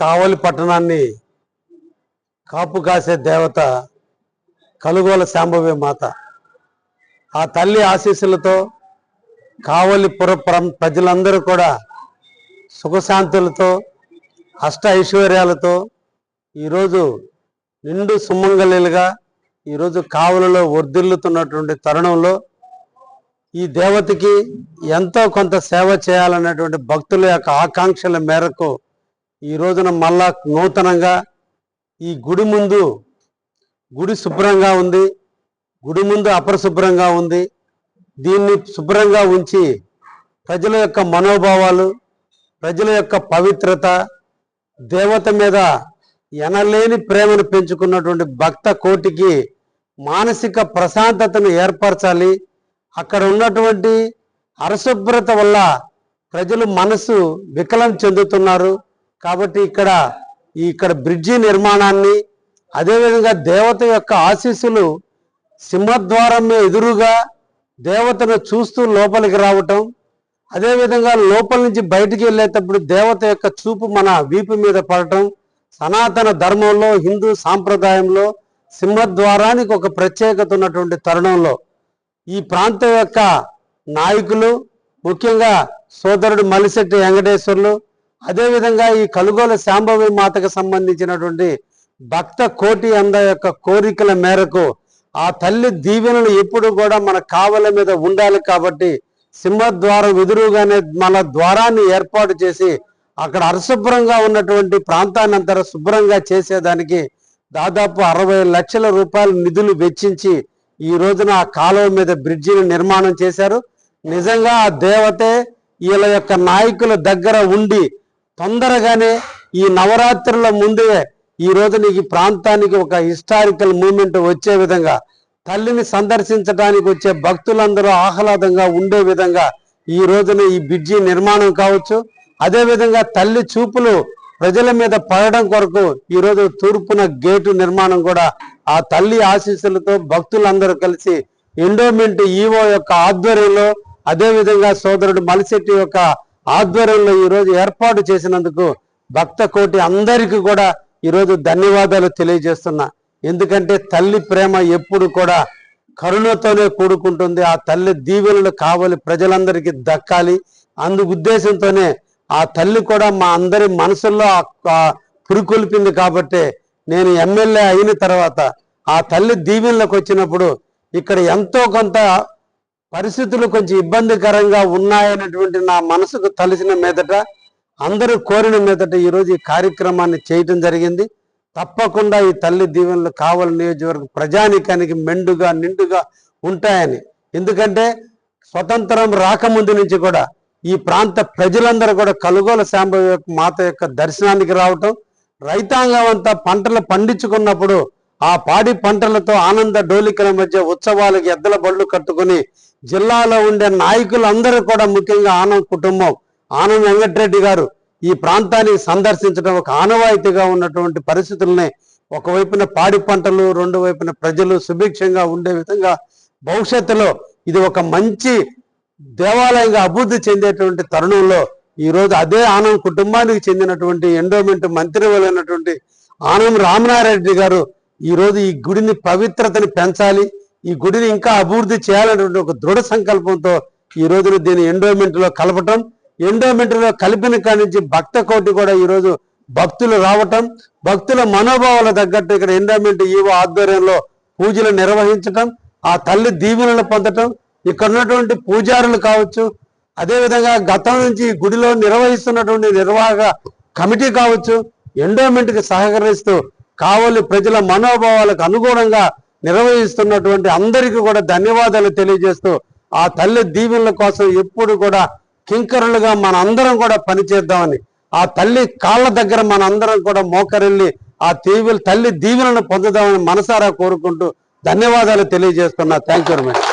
కావలి పట్టణాన్ని కాపు కాసే దేవత కలుగోల శాంభవి మాత. ఆ తల్లి ఆశీస్సులతో కావలి పురపురం ప్రజలందరూ కూడా సుఖశాంతులతో అష్ట ఐశ్వర్యాలతో ఈరోజు నిండు సుమంగళీలుగా ఈరోజు కావలలో వర్ధిల్లుతున్నటువంటి తరుణంలో ఈ దేవతకి ఎంతో కొంత సేవ చేయాలన్నటువంటి భక్తుల యొక్క ఆకాంక్షల మేరకు ఈ రోజున మళ్ళా నూతనంగా ఈ గుడి ముందు గుడి శుభ్రంగా ఉంది. గుడి ముందు అపరిశుభ్రంగా ఉంది. దీన్ని శుభ్రంగా ఉంచి ప్రజల యొక్క మనోభావాలు ప్రజల యొక్క పవిత్రత దేవత మీద ఎనలేని ప్రేమను పెంచుకున్నటువంటి భక్త కోటికి మానసిక ప్రశాంతతను ఏర్పరచాలి. అక్కడ ఉన్నటువంటి అరశుభ్రత వల్ల ప్రజలు మనసు వికలం చెందుతున్నారు. కాబట్టి ఇక్కడ ఈ ఇక్కడ బ్రిడ్జి నిర్మాణాన్ని అదేవిధంగా దేవత యొక్క ఆశీస్సులు సింహద్వారం ఎదురుగా దేవతను చూస్తూ లోపలికి రావటం అదేవిధంగా లోపల నుంచి బయటికి వెళ్ళేటప్పుడు దేవత యొక్క చూపు మన వీపు మీద పడటం సనాతన ధర్మంలో హిందూ సాంప్రదాయంలో సింహద్వారానికి ఒక ప్రత్యేకత ఉన్నటువంటి తరుణంలో ఈ ప్రాంతం యొక్క నాయకులు ముఖ్యంగా సోదరుడు మలిశెట్టి వెంకటేశ్వర్లు అదేవిధంగా ఈ కలుగోల శాంభవి మాతకు సంబంధించినటువంటి భక్త కోటి అంద యొక్క కోరికల మేరకు ఆ తల్లి దీవెనలు ఎప్పుడు కూడా మన కావల మీద ఉండాలి కాబట్టి సింహద్వారం ఎదురుగానే మన ద్వారాన్ని ఏర్పాటు చేసి అక్కడ అరశుభ్రంగా ఉన్నటువంటి ప్రాంతాన్ని అంతా శుభ్రంగా చేసేదానికి దాదాపు అరవై లక్షల రూపాయలు నిధులు వెచ్చించి ఈ రోజున ఆ కాలువ మీద బ్రిడ్జిని నిర్మాణం చేశారు. నిజంగా ఆ దేవతే వీళ్ళ యొక్క నాయకుల దగ్గర ఉండి తొందరగానే ఈ నవరాత్రుల ముందే ఈ రోజున ఈ ప్రాంతానికి ఒక హిస్టారికల్ మూమెంట్ వచ్చే విధంగా తల్లిని సందర్శించడానికి వచ్చే భక్తులందరూ ఆహ్లాదంగా ఉండే విధంగా ఈ రోజున ఈ బ్రిడ్జి నిర్మాణం కావచ్చు. అదే విధంగా తల్లి చూపులు ప్రజల మీద పడడం కొరకు ఈ రోజు తూర్పున గేటు నిర్మాణం కూడా ఆ తల్లి ఆశీస్సులతో భక్తులందరూ కలిసి ఎండోమెంట్ ఈవో యొక్క ఆధ్వర్యంలో అదేవిధంగా సోదరుడు మలిశెట్టి యొక్క ఆధ్వర్యంలో ఈరోజు ఏర్పాటు చేసినందుకు భక్త కోటి అందరికీ కూడా ఈరోజు ధన్యవాదాలు తెలియజేస్తున్నా. ఎందుకంటే తల్లి ప్రేమ ఎప్పుడు కూడా కరుణతోనే కూడుకుంటుంది. ఆ తల్లి దీవెనలు కావాలి ప్రజలందరికీ దక్కాలి. అందు ఉద్దేశంతోనే ఆ తల్లి కూడా మా అందరి మనసుల్లో పురుకొల్పింది కాబట్టి నేను ఎమ్మెల్యే అయిన తర్వాత ఆ తల్లి దీవెనలకు వచ్చినప్పుడు ఇక్కడ ఎంతో కొంత పరిస్థితులు కొంచెం ఇబ్బందికరంగా ఉన్నాయనేటువంటి నా మనసుకు తలిసిన మీదట అందరూ కోరిన మీదట ఈరోజు ఈ కార్యక్రమాన్ని చేయటం జరిగింది. తప్పకుండా ఈ తల్లి దీవెనలు కావలి నియోజకవర్గ ప్రజానికానికి మెండుగా నిండుగా ఉంటాయని. ఎందుకంటే స్వతంత్రం రాకముందు నుంచి కూడా ఈ ప్రాంత ప్రజలందరూ కూడా కలుగోల శాంబ యొక్క మాత యొక్క దర్శనానికి రావటం రైతాంగం అంతా పంటలు పండించుకున్నప్పుడు ఆ పాడి పంటలతో ఆనంద డోలికల మధ్య ఉత్సవాలకు ఎద్దల బళ్ళు కట్టుకుని జిల్లాలో ఉండే నాయకులందరూ కూడా ముఖ్యంగా ఆనంద్ కుటుంబం. ఆనంద్ వెంకటరెడ్డి గారు ఈ ప్రాంతాన్ని సందర్శించడం ఒక ఆనవాయితీగా ఉన్నటువంటి పరిస్థితుల్ని ఒకవైపున పాడి పంటలు రెండు వైపున ప్రజలు సుభిక్షంగా ఉండే విధంగా భవిష్యత్తులో ఇది ఒక మంచి దేవాలయంగా అభివృద్ధి చెందేటువంటి తరుణంలో ఈ రోజు అదే ఆనం కుటుంబానికి చెందినటువంటి ఎండోమెంట్ మంత్రివలైనటువంటి ఆనం రామనారెడ్డి గారు ఈరోజు ఈ గుడిని పవిత్రతని పెంచాలి. ఈ గుడిని ఇంకా అభివృద్ధి చేయాలనేటువంటి ఒక దృఢ సంకల్పంతో ఈ రోజున దీన్ని ఎండోమెంట్లో కలపటం ఎండోమెంట్లో కలిపిన కాడి నుంచి భక్త కోటి కూడా ఈ రోజు భక్తులు రావటం భక్తుల మనోభావాల తగ్గట్టు ఇక్కడ ఎండోమెంట్ ఈవో ఆధ్వర్యంలో పూజలు నిర్వహించటం ఆ తల్లి దీవెనలు పొందటం ఇక్కడ ఉన్నటువంటి పూజారులు కావచ్చు అదేవిధంగా గతం నుంచి గుడిలో నిర్వహిస్తున్నటువంటి నిర్వాహక కమిటీ కావచ్చు ఎండోమెంట్కి సహకరిస్తూ కావలి ప్రజల మనోభావాలకు అనుగుణంగా నిర్వహిస్తున్నటువంటి అందరికీ కూడా ధన్యవాదాలు తెలియజేస్తూ ఆ తల్లి దీవెనల కోసం ఎప్పుడు కూడా కింకరులుగా మన అందరం కూడా పనిచేద్దామని ఆ తల్లి కాళ్ళ దగ్గర మన అందరం కూడా మోకరిల్లి ఆ దీవెల తల్లి దీవెనలను పొందుదామని మనసారా కోరుకుంటూ ధన్యవాదాలు తెలియజేస్తున్నా. Thank you very